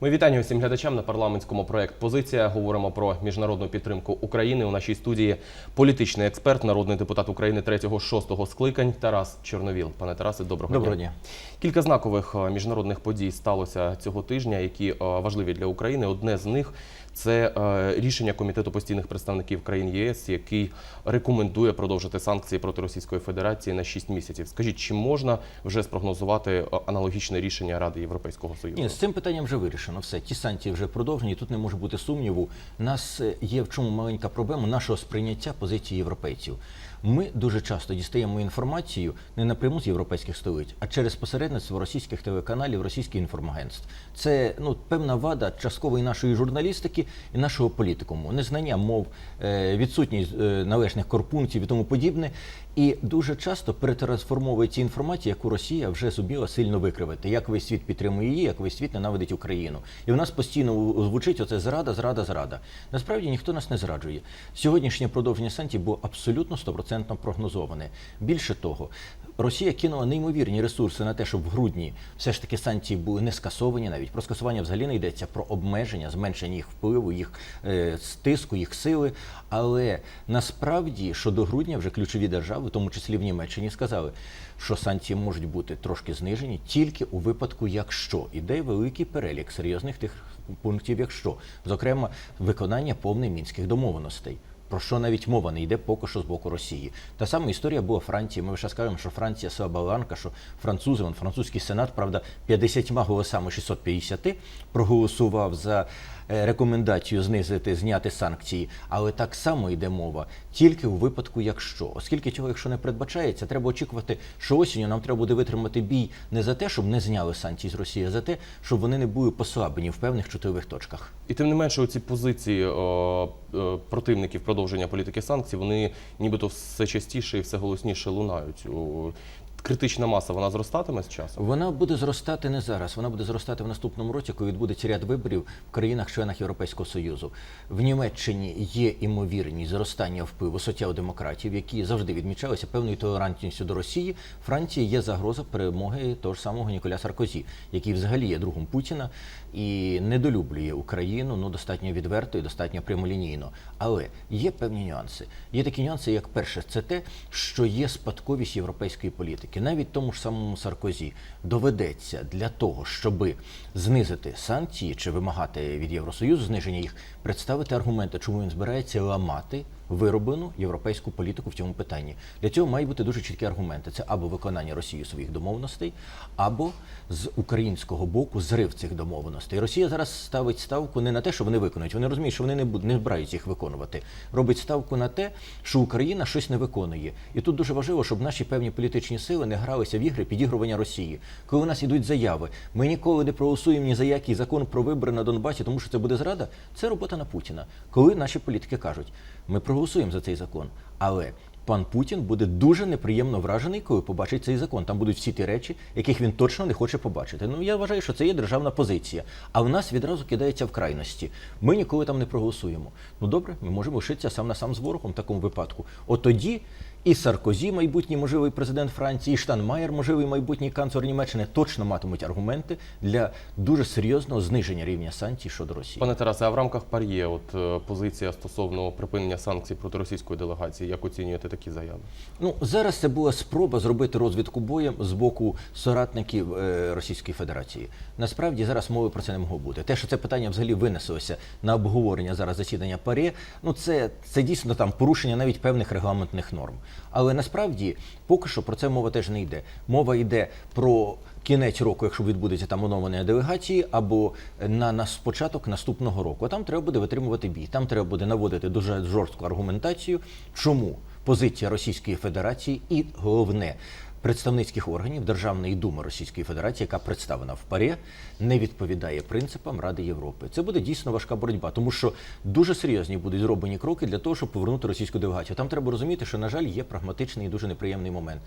Ми вітання усім глядачам на парламентському проект Позиція. Говоримо про міжнародну підтримку України. У нашій студії політичний експерт, народний депутат України 3-6 скликань Тарас Чорновіл. Пане Тарасе, доброго, Доброго дня. Кілька знакових е, міжнародних подій сталося цього тижня, які е, важливі для України. Одне з них це е, рішення комітету постійних представників країн ЄС, який рекомендує продовжити санкції проти Російської Федерації на 6 місяців. Скажіть, чи можна вже спрогнозувати е, аналогічне рішення Ради Європейського Союзу? Ні, з цим питанням вже вирішено. Все, ті санкції вже продовжені. Тут не може бути сумніву. У нас е, є в чому маленька проблема нашого сприйняття позиції європейців. Ми дуже часто дістаємо інформацію не напряму з європейських столиць, а через посередництво російських телеканалів, російських інформагентств. Це ну певна вада частково і нашої журналістики, і нашого політикуму. Незнання мов, е, відсутність е, належних корпунктів і тому подібне. І дуже часто перетрансформовується інформація, яку Росія вже зуміла сильно викривити. Як весь світ підтримує її, як весь світ ненавидить Україну. І в нас постійно звучить оце зрада, зрада, зрада. Насправді ніхто нас не зраджує. Сьогоднішнє продовження санкцій було абсолютно стопроцентно прогнозоване. Більше того, Росія кинула неймовірні ресурси на те, щоб в грудні все ж таки санкції були не скасовані. Навіть про скасування взагалі не йдеться про обмеження, зменшення їх впливу, їх е, стиску, їх сили. Але насправді щодо грудня вже ключові держави, в тому числі в Німеччині, сказали, що санкції можуть бути трошки знижені тільки у випадку, якщо іде великий перелік серйозних тих пунктів, якщо зокрема виконання повних мінських домовленостей. Про що навіть мова не йде поки що з боку Росії. Та сама історія була Франції. Ми вже скажемо, що Франція слаба ланка, що французи, вон, французький сенат, правда, 50 голосами 650 проголосував за е, рекомендацію знизити, зняти санкції. Але так само йде мова тільки у випадку, якщо, оскільки цього, якщо не передбачається, треба очікувати, що осінню нам треба буде витримати бій не за те, щоб не зняли санкції з Росії, а за те, щоб вони не були послаблені в певних чутливих точках. І тим не менше, ці позиції о, е, противників продовження політики санкцій, вони нібито все частіше і все голосніше лунають. Критична маса вона зростатиме з часом. Вона буде зростати не зараз. Вона буде зростати в наступному році, коли відбудеться ряд виборів в країнах-членах Європейського союзу. В Німеччині є імовірність зростання впливу соціал-демократів, які завжди відмічалися певною толерантністю до Росії. Франції є загроза перемоги того ж самого Ніколя Саркозі, який взагалі є другом Путіна і недолюблює Україну ну достатньо відверто і достатньо прямолінійно. Але є певні нюанси. Є такі нюанси, як перше, це те, що є спадковість європейської політики. Навіть тому ж самому Саркозі доведеться для того, щоб знизити санкції чи вимагати від Євросоюзу зниження їх, представити аргументи, чому він збирається ламати вироблену європейську політику в цьому питанні. Для цього мають бути дуже чіткі аргументи: це або виконання Росією своїх домовленостей, або з українського боку зрив цих домовленостей. Росія зараз ставить ставку не на те, що вони виконують. Вони розуміють, що вони не будуть не збираються їх виконувати. Робить ставку на те, що Україна щось не виконує. І тут дуже важливо, щоб наші певні політичні сили не гралися в ігри підігрування Росії. Коли у нас ідуть заяви, ми ніколи не проголосуємо ні за який закон про вибори на Донбасі, тому що це буде зрада. Це робота на Путіна. Коли наші політики кажуть, ми проголосуємо за цей закон, але пан Путін буде дуже неприємно вражений, коли побачить цей закон. Там будуть всі ті речі, яких він точно не хоче побачити. Ну я вважаю, що це є державна позиція. А в нас відразу кидається в крайності. Ми ніколи там не проголосуємо. Ну добре, ми можемо лишитися сам на сам з ворогом в такому випадку. От тоді і Саркозі, майбутній можливий президент Франції, і Штанмаєр, можливий майбутній канцлер Німеччини, точно матимуть аргументи для дуже серйозного зниження рівня санкцій щодо Росії. Пане Тарасе, а в рамках пар'є, от е, позиція стосовно припинення санкцій проти російської делегації, як оцінюєте такі заяви? Ну зараз це була спроба зробити розвідку боєм з боку соратників е, Російської Федерації. Насправді зараз мови про це не могло бути. Те, що це питання взагалі винеслося на обговорення зараз засідання ПАРЄ, ну це, це дійсно там порушення навіть певних регламентних норм. Але насправді поки що про це мова теж не йде. Мова йде про кінець року, якщо відбудеться там оновлення делегації, або на, на початок наступного року. А там треба буде витримувати бій. Там треба буде наводити дуже жорстку аргументацію, чому позиція Російської Федерації і головне. Представницьких органів Державної думи Російської Федерації, яка представлена в парі, не відповідає принципам Ради Європи. Це буде дійсно важка боротьба, тому що дуже серйозні будуть зроблені кроки для того, щоб повернути російську делегацію. Там треба розуміти, що на жаль є прагматичний і дуже неприємний момент.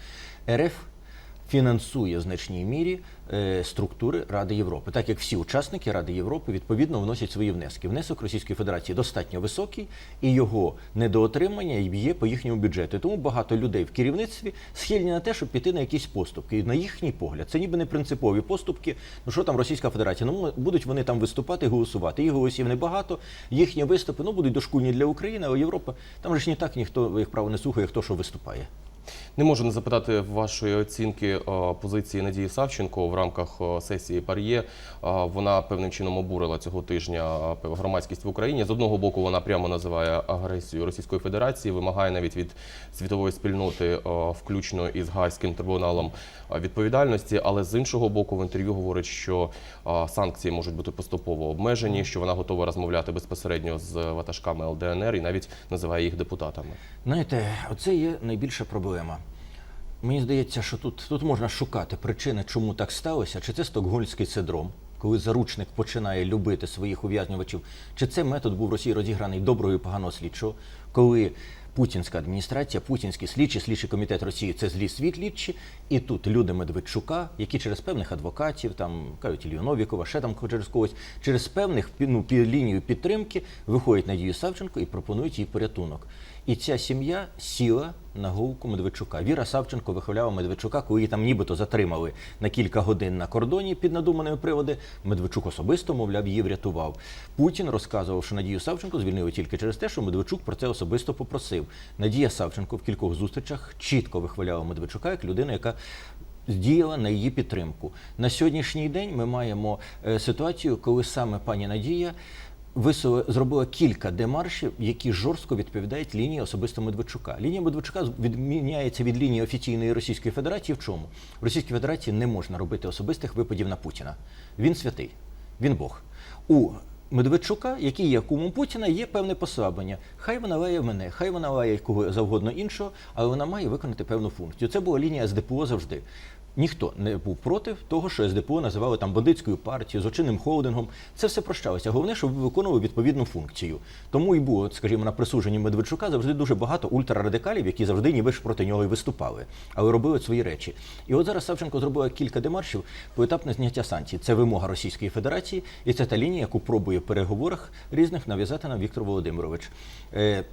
РФ фінансує в значній мірі е, структури Ради Європи, так як всі учасники Ради Європи відповідно вносять свої внески. Внесок Російської Федерації достатньо високий, і його недоотримання є по їхньому бюджету. Тому багато людей в керівництві схильні на те, щоб піти на якісь поступки. І на їхній погляд, це ніби не принципові поступки. Ну що там Російська Федерація? Ну будуть вони там виступати, голосувати. Їх голосів небагато. Їхні виступи ну будуть дошкульні для України, а Європа там же ж ні так ніхто їх право не слухає, хто що виступає. Не можу не запитати вашої оцінки е, позиції Надії Савченко в рамках е, сесії Пар'є. Е, Вона певним чином обурила цього тижня громадськість в Україні. З одного боку, вона прямо називає агресію Російської Федерації, вимагає навіть від світової спільноти, включно із Гаазьким трибуналом відповідальності. Але з іншого боку, в інтерв'ю говорить, що санкції можуть бути поступово обмежені, що вона готова розмовляти безпосередньо з ватажками ЛДНР і навіть називає їх депутатами. Знаєте, оце є найбільша проблема. Мені здається, що тут, тут можна шукати причини, чому так сталося. Чи це стокгольмський синдром, коли заручник починає любити своїх ув'язнювачів, чи це метод був Росії розіграний доброго і поганого слідчого, коли путінська адміністрація, путінські слідчі, слідчий комітет Росії це злі світлічі, і тут люди Медведчука, які через певних адвокатів, там кажуть Ілью Новікова, ще там через когось, через певних ну, лінію підтримки виходять Надію Савченко і пропонують їй порятунок. І ця сім'я сіла на голку Медведчука. Віра Савченко вихваляла Медведчука, коли її там нібито затримали на кілька годин на кордоні під надуманими приводи. Медведчук особисто, мовляв, її врятував. Путін розказував, що Надію Савченко звільнили тільки через те, що Медведчук про це особисто попросив. Надія Савченко в кількох зустрічах чітко вихваляла Медведчука як людину, яка діяла на її підтримку. На сьогоднішній день ми маємо е, ситуацію, коли саме пані Надія висує, зробила кілька демаршів, які жорстко відповідають лінії особисто Медведчука. Лінія Медведчука відміняється від лінії офіційної Російської Федерації. В чому? В Російській Федерації не можна робити особистих випадів на Путіна. Він святий, він Бог. У Медведчука, який є кумом Путіна, є певне послаблення. Хай вона лає мене, хай вона лає кого завгодно іншого, але вона має виконати певну функцію. Це була лінія СДПО завжди. Ніхто не був проти того, що СДПО називали там бандитською партією, злочинним холдингом. Це все прощалося. Головне, щоб виконували відповідну функцію. Тому і було, скажімо, на присудженні Медведчука завжди дуже багато ультрарадикалів, які завжди ніби ж проти нього і виступали, але робили свої речі. І от зараз Савченко зробила кілька демаршів поетапне зняття санкцій. Це вимога Російської Федерації, і це та лінія, яку пробує в переговорах різних нав'язати нам Віктор Володимирович. Е,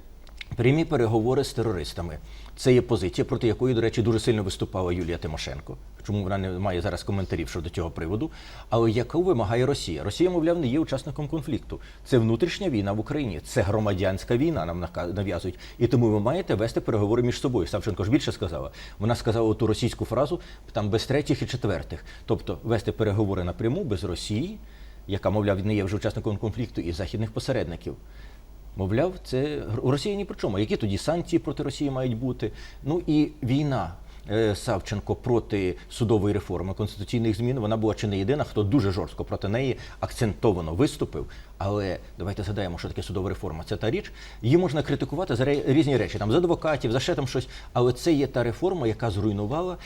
Прямі переговори з терористами. Це є позиція, проти якої, до речі, дуже сильно виступала Юлія Тимошенко. Чому вона не має зараз коментарів щодо цього приводу? Але яку вимагає Росія? Росія, мовляв, не є учасником конфлікту. Це внутрішня війна в Україні, це громадянська війна. Нам нав'язують. І тому ви маєте вести переговори між собою. Савченко ж більше сказала. Вона сказала ту російську фразу там без третіх і четвертих. Тобто вести переговори напряму без Росії, яка, мовляв, не є вже учасником конфлікту, і західних посередників. Мовляв, це у Росії ні при чому. Які тоді санкції проти Росії мають бути? Ну і війна. е, Савченко проти судової реформи конституційних змін вона була чи не єдина, хто дуже жорстко проти неї акцентовано виступив. Але давайте згадаємо, що таке судова реформа. Це та річ. Її можна критикувати за різні речі, там за адвокатів, за ще там щось. Але це є та реформа, яка зруйнувала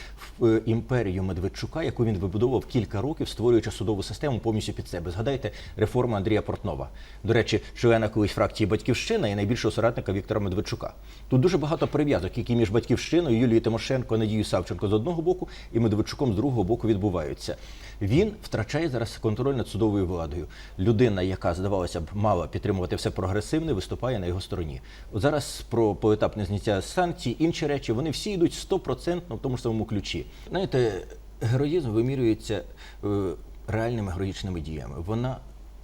е, імперію Медведчука, яку він вибудовував кілька років, створюючи судову систему повністю під себе. Згадайте реформу Андрія Портнова. До речі, члена колись фракції Батьківщина і найбільшого соратника Віктора Медведчука. Тут дуже багато прив'язок, які між батьківщиною, Юлією Тимошенко, Надією Савченко з одного боку і Медведчуком з другого боку відбуваються. Він втрачає зараз контроль над судовою владою. Людина, яка здавалося б мала підтримувати все прогресивне, виступає на його стороні. От зараз про поетапне зняття санкцій, інші речі, вони всі йдуть стопроцентно в тому ж самому ключі. Знаєте, героїзм вимірюється е, реальними героїчними діями. Вона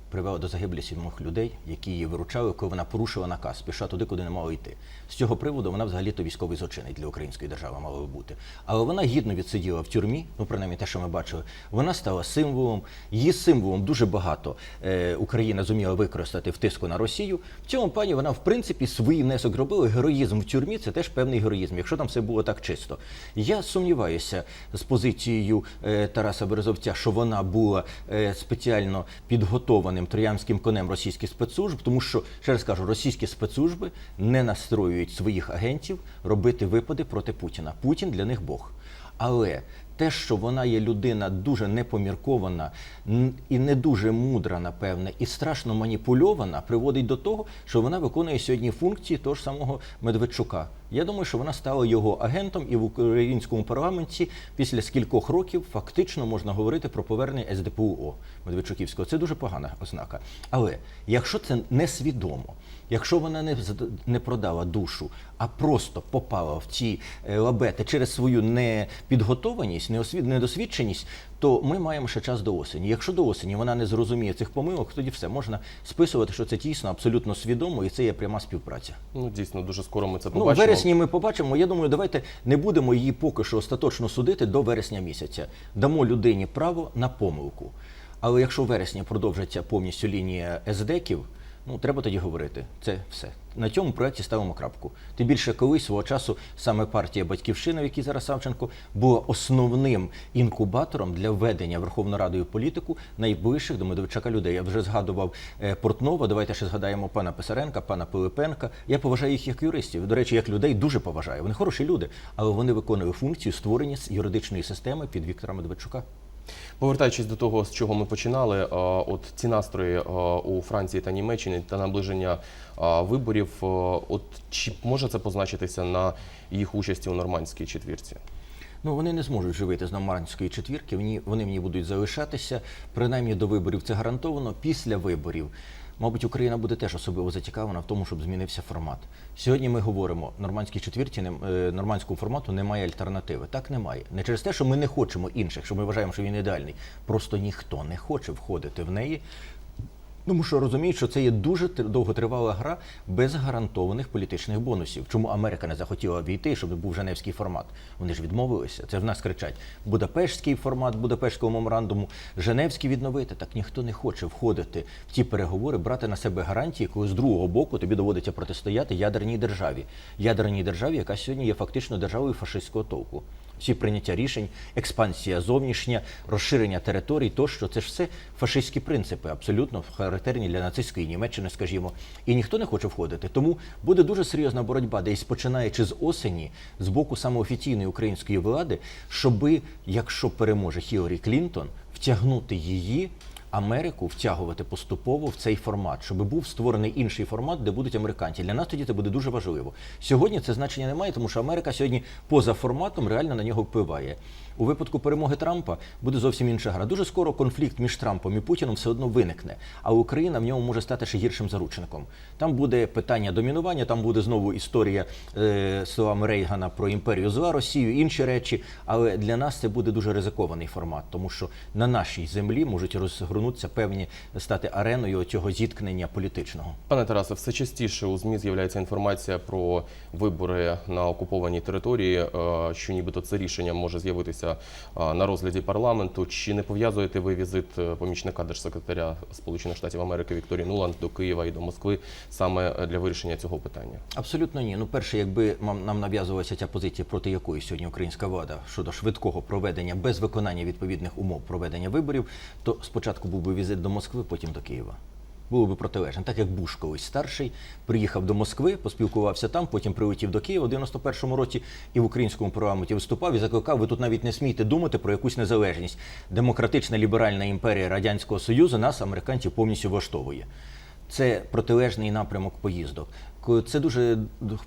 привела до загиблі сімох людей, які її виручали, коли вона порушила наказ, пішла туди, куди не мала йти. З цього приводу вона взагалі-то військовий злочинець для української держави мала би бути. Але вона гідно відсиділа в тюрмі, ну принаймні те, що ми бачили. Вона стала символом. Її символом дуже багато е, Україна зуміла використати в тиску на Росію. В цьому плані вона, в принципі, свій внесок робила. Героїзм в тюрмі це теж певний героїзм, якщо там все було так чисто. Я сумніваюся з позицією е, Тараса Березовця, що вона була е, спеціально підготованим троянським конем російських спецслужб, тому що, ще раз кажу, російські спецслужби не настроюють своїх агентів робити випади проти Путіна. Путін для них Бог. Але те, що вона є людина дуже непоміркована і не дуже мудра, напевне, і страшно маніпульована, приводить до того, що вона виконує сьогодні функції того ж самого Медведчука. Я думаю, що вона стала його агентом і в українському парламенті після скількох років фактично можна говорити про повернення СДПУО Медведчуківського. Це дуже погана ознака. Але якщо це несвідомо, якщо вона не, не продала душу, а просто попала в ці е, лабети через свою непідготованість, недосвідченість, то ми маємо ще час до осені. Якщо до осені вона не зрозуміє цих помилок, тоді все можна списувати, що це дійсно абсолютно свідомо, і це є пряма співпраця. Ну дійсно дуже скоро ми це побачимо. Ну, в вересні ми побачимо. Я думаю, давайте не будемо її поки що остаточно судити до вересня місяця. Дамо людині право на помилку. Але якщо в вересні продовжиться повністю лінія СДЕКів, ну треба тоді говорити. Це все. На цьому проєкті ставимо крапку. Тим більше колись свого часу саме партія Батьківщина, в якій зараз Савченко, була основним інкубатором для введення Верховною Радою політику найближчих до Медведчака людей. Я вже згадував е, Портнова. Давайте ще згадаємо пана Писаренка, пана Пилипенка. Я поважаю їх як юристів. До речі, як людей дуже поважаю. Вони хороші люди, але вони виконують функцію створення юридичної системи під Віктора Медведчука. Повертаючись до того, з чого ми починали, е, от ці настрої е, у Франції та Німеччині та наближення е, виборів, от чи може це позначитися на їх участі у нормандській четвірці? Ну, вони не зможуть живити з нормандської четвірки, вони, вони ній будуть залишатися. Принаймні до виборів це гарантовано. Після виборів, мабуть, Україна буде теж особливо зацікавлена в тому, щоб змінився формат. Сьогодні ми говоримо, нормандській четвірці, е, нормандському формату немає альтернативи. Так немає. Не через те, що ми не хочемо інших, що ми вважаємо, що він ідеальний. Просто ніхто не хоче входити в неї. Тому що розуміють, що це є дуже довготривала гра без гарантованих політичних бонусів. Чому Америка не захотіла війти, щоб був Женевський формат? Вони ж відмовилися. Це в нас кричать: Будапештський формат Будапештського меморандуму, Женевський відновити. Так ніхто не хоче входити в ті переговори, брати на себе гарантії, коли з другого боку тобі доводиться протистояти ядерній державі. Ядерній державі, яка сьогодні є фактично державою фашистського толку. Всі прийняття рішень, експансія зовнішня, розширення територій, тощо це ж все фашистські принципи, абсолютно характерні для нацистської Німеччини, скажімо. І ніхто не хоче входити. Тому буде дуже серйозна боротьба, десь починаючи з осені, з боку саме офіційної української влади, щоби, якщо переможе Хіларі Клінтон, втягнути її. Америку втягувати поступово в цей формат, щоб був створений інший формат, де будуть американці. Для нас тоді це буде дуже важливо. Сьогодні це значення немає, тому що Америка сьогодні поза форматом реально на нього впливає. У випадку перемоги Трампа буде зовсім інша гра. Дуже скоро конфлікт між Трампом і Путіном все одно виникне, а Україна в ньому може стати ще гіршим заручником. Там буде питання домінування, там буде знову історія е, словами Рейгана про імперію зла, Росію, інші речі. Але для нас це буде дуже ризикований формат, тому що на нашій землі можуть розгорнутися певні стати ареною цього зіткнення політичного. Пане Тарасе, все частіше у ЗМІ з'являється інформація про вибори на окупованій території, е, що нібито це рішення може з'явитися е, на розгляді парламенту. Чи не пов'язуєте ви візит е, помічника держсекретаря Сполучених Штатів Америки Вікторії Нуланд до Києва і до Москви саме е, для вирішення цього питання? Абсолютно ні. Ну, перше, якби нам нав'язувалася ця позиція, проти якої сьогодні українська влада щодо швидкого проведення без виконання відповідних умов проведення виборів, то спочатку був би візит до Москви, потім до Києва. Було би протилежне, так як Буш колись старший приїхав до Москви, поспілкувався там, потім прилетів до Києва в 91-му році і в українському парламенті виступав і закликав: ви тут навіть не смійте думати про якусь незалежність. Демократична ліберальна імперія радянського союзу нас, американців, повністю влаштовує. Це протилежний напрямок поїздок. Ко- Це дуже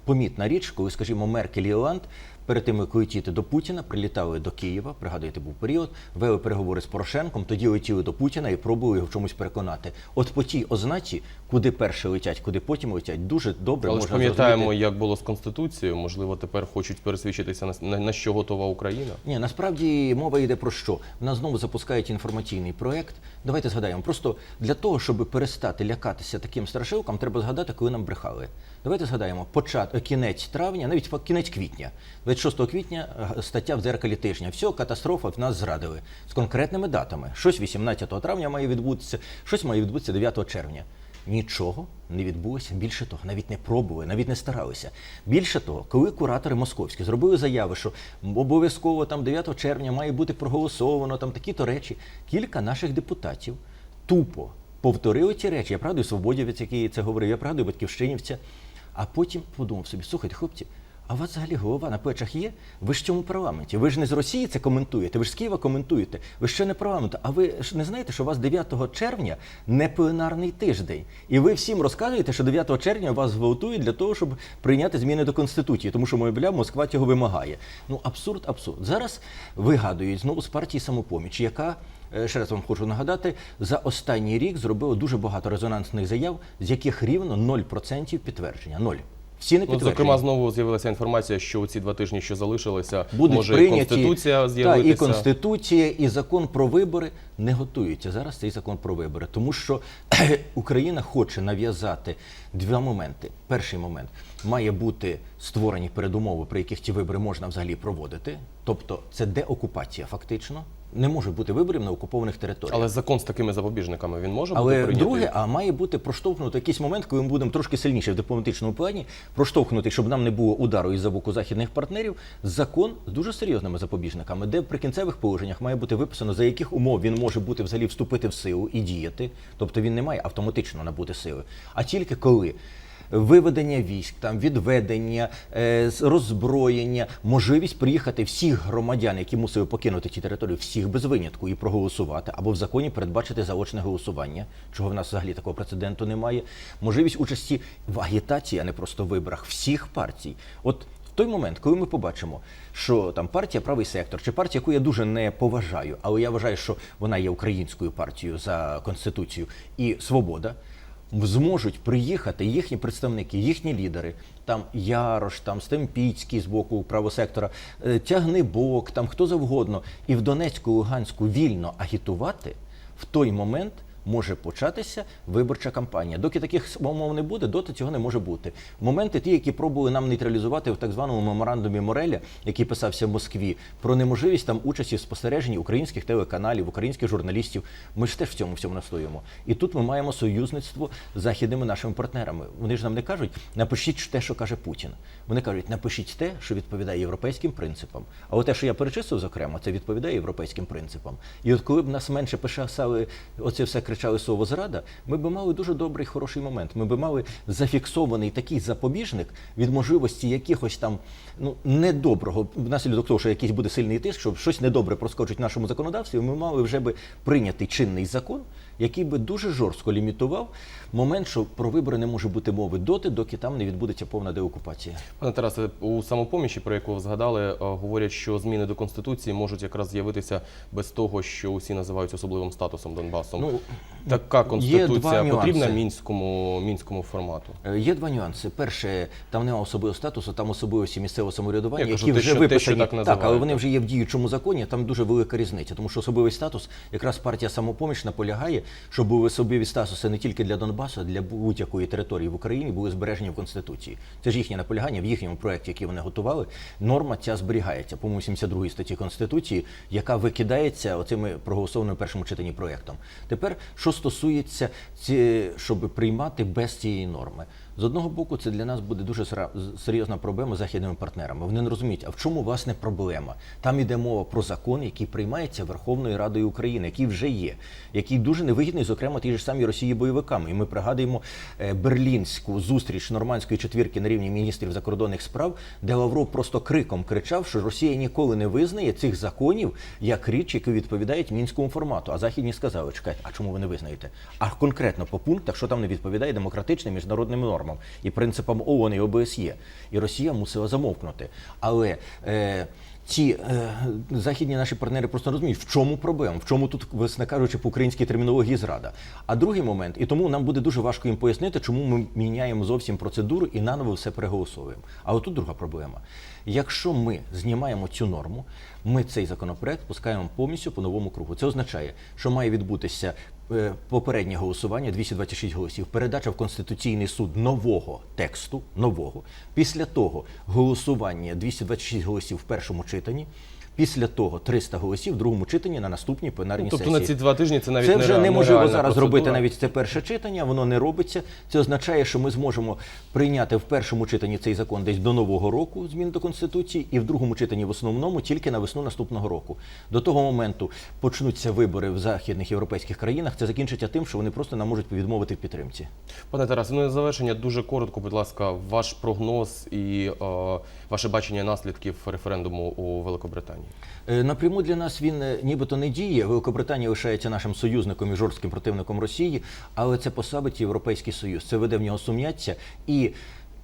помітна річ, коли, скажімо, Меркель і Оланд перед тим, як летіти до Путіна, прилітали до Києва, пригадуєте, був період, вели переговори з Порошенком, тоді летіли до Путіна і пробували його в чомусь переконати. От по тій ознаці, куди перше летять, куди потім летять, дуже добре Але можна пам'ятаємо, зрозуміти. як було з конституцією. Можливо, тепер хочуть пересвідчитися на, на, на що готова Україна. Ні, насправді мова йде про що? В нас знову запускають інформаційний проект. Давайте згадаємо. Просто для того, щоб перестати лякатися таким страшилкам, треба згадати, коли нам брехали. Давайте згадаємо почат... кінець травня, навіть кінець квітня. 26 квітня е, стаття в дзеркалі тижня. Все, катастрофа в нас зрадили з конкретними датами. Щось 18 травня має відбутися, щось має відбутися 9 червня. Нічого не відбулося. Більше того, навіть не пробували, навіть не старалися. Більше того, коли куратори московські зробили заяви, що обов'язково там 9 червня має бути проголосовано там такі-то речі, кілька наших депутатів тупо повторили ці речі. Я правду свободівець, який це говорив, я правду батьківщинівця. А потім подумав собі: слухайте, хлопці, а у вас взагалі голова на плечах є? Ви ж в цьому парламенті. Ви ж не з Росії це коментуєте, ви ж з Києва коментуєте. Ви ще не парламент. А ви ж не знаєте, що у вас 9 червня не пленарний тиждень. І ви всім розказуєте, що 9 червня вас гвалтують для того, щоб прийняти зміни до Конституції, тому що, мовляв, Москва цього вимагає. Ну, абсурд, абсурд. Зараз вигадують знову з партії самопоміч, яка. е, Ще раз вам хочу нагадати, за останній рік зробило дуже багато резонансних заяв, з яких рівно 0% підтвердження. Ноль. Всі не Ну, зокрема, знову з'явилася інформація, що у ці два тижні, що залишилися, будуть може і прийняті конституція з'явитися. і конституція, і закон про вибори не готуються зараз. Цей закон про вибори, тому що Україна хоче нав'язати два моменти. Перший момент має бути створені передумови, при яких ті вибори можна взагалі проводити. Тобто це деокупація, фактично. Не може бути виборів на окупованих територіях. Але закон з такими запобіжниками він може бути Але прийнятий? друге, а має бути проштовхнути якийсь момент, коли ми будемо трошки сильніше в дипломатичному плані, проштовхнути, щоб нам не було удару із-за боку західних партнерів, закон з дуже серйозними запобіжниками, де в прикінцевих положеннях має бути виписано, за яких умов він може бути взагалі вступити в силу і діяти. Тобто він не має автоматично набути сили, а тільки коли. Виведення військ, там відведення, е, роззброєння, можливість приїхати всіх громадян, які мусили покинути ті території, всіх без винятку і проголосувати, або в законі передбачити заочне голосування, чого в нас взагалі такого прецеденту немає. Можливість участі в агітації, а не просто виборах всіх партій. От в той момент, коли ми побачимо, що там партія правий сектор, чи партія, яку я дуже не поважаю, але я вважаю, що вона є українською партією за конституцією і свобода зможуть приїхати їхні представники, їхні лідери, там Ярош, там Стемпіцький з боку правосектора, тягни бок, там хто завгодно, і в Донецьку, Луганську вільно агітувати, в той момент може початися виборча кампанія. Доки таких умов не буде, доти цього не може бути. Моменти ті, які пробували нам нейтралізувати в так званому меморандумі Мореля, який писався в Москві, про неможливість там участі в спостереженні українських телеканалів, українських журналістів. Ми ж теж в цьому всьому настоюємо. І тут ми маємо союзництво з західними нашими партнерами. Вони ж нам не кажуть, напишіть те, що каже Путін. Вони кажуть, напишіть те, що відповідає європейським принципам. А от те, що я перечислив, зокрема, це відповідає європейським принципам. І от коли б нас менше писали, оце все кричали слово зрада, ми б мали дуже добрий, хороший момент. Ми би мали зафіксований такий запобіжник від можливості якихось там ну недоброго внаслідок того, що якийсь буде сильний тиск, щоб щось недобре проскочить в нашому законодавстві. Ми мали вже би прийняти чинний закон, який би дуже жорстко лімітував момент, що про вибори не може бути мови доти, доки там не відбудеться повна деокупація. Пане Тарасе, у самопомічі, про яку ви згадали, е, говорять, що зміни до конституції можуть якраз з'явитися без того, що усі називають особливим статусом Донбасом. Ну, така конституція потрібна нюанси. мінському мінському формату. Е, Є два нюанси. Перше, там немає особливого статусу, там особливості місцевого самоврядування, Я які те, вже що- те, виписані. що так так, але вони вже є в діючому законі. Там дуже велика різниця, тому що особливий статус, якраз партія самопоміч наполягає, щоб були особливі статуси не тільки для Донбасу, а для будь-якої території в Україні були збережені в конституції. Це ж їхнє наполягання в їхньому проєкті, який вони готували. Норма ця зберігається по 72 статті конституції, яка викидається оцими проголосованими в першому читанні проєктом. Тепер, що стосується ці, щоб приймати без цієї норми. З одного боку, це для нас буде дуже серйозна проблема з західними партнерами. Вони не розуміють, а в чому власне проблема? Там іде мова про закон, який приймається Верховною Радою України, який вже є, який дуже невигідний, зокрема, тій ж самій Росії бойовиками. І ми пригадуємо е, берлінську зустріч нормандської четвірки на рівні міністрів закордонних справ, де Лавров просто криком кричав, що Росія ніколи не визнає цих законів як річ, які відповідають мінському формату. А західні сказали, чекайте, а чому ви не визнаєте? А конкретно по пунктах, що там не відповідає демократичним міжнародним нормам і принципам ООН і ОБСЄ. І Росія мусила замовкнути. Але е, ці е, західні наші партнери просто розуміють, в чому проблема, в чому тут, власне кажучи, по українській термінології зрада. А другий момент, і тому нам буде дуже важко їм пояснити, чому ми міняємо зовсім процедуру і наново все переголосовуємо. А отут друга проблема. Якщо ми знімаємо цю норму, ми цей законопроект пускаємо повністю по новому кругу. Це означає, що має відбутися попереднє голосування 226 голосів, передача в Конституційний суд нового тексту, нового. Після того голосування 226 голосів в першому читанні. Після того 300 голосів в другому читанні на наступній пленарній Ну, тобто сесії. на ці два тижні це навіть це вже неможливо зараз зробити навіть це перше читання, воно не робиться. Це означає, що ми зможемо прийняти в першому читанні цей закон десь до нового року змін до конституції, і в другому читанні в основному тільки на весну наступного року. До того моменту почнуться вибори в західних європейських країнах. Це закінчиться тим, що вони просто нам можуть відмовити в підтримці. Пане Тарас, ну на завершення дуже коротко, будь ласка, ваш прогноз і е, ваше бачення наслідків референдуму у Великобританії. Е, Напряму для нас він е, нібито не діє. Великобританія лишається нашим союзником і жорстким противником Росії, але це послабить Європейський Союз. Це веде в нього сум'яття і.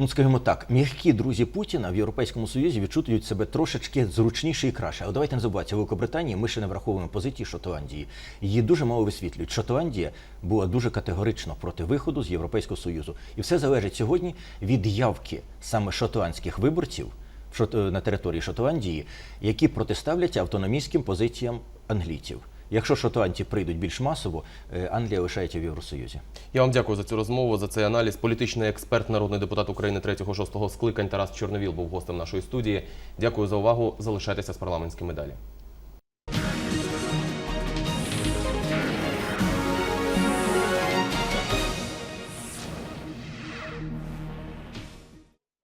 Ну, скажімо так, м'які друзі Путіна в Європейському Союзі відчутують себе трошечки зручніше і краще. Але давайте не забувайте, у Великобританії ми ще не враховуємо позиції Шотландії. Її дуже мало висвітлюють. Шотландія була дуже категорично проти виходу з Європейського Союзу. І все залежить сьогодні від явки саме шотландських виборців на території Шотландії, які протиставляться автономістським позиціям англійців. Якщо шотландці прийдуть більш масово, е, Англія лишається в Євросоюзі. Я вам дякую за цю розмову, за цей аналіз. Політичний експерт, народний депутат України 3-6 скликань Тарас Чорновіл був гостем нашої студії. Дякую за увагу. Залишайтеся з парламентськими далі.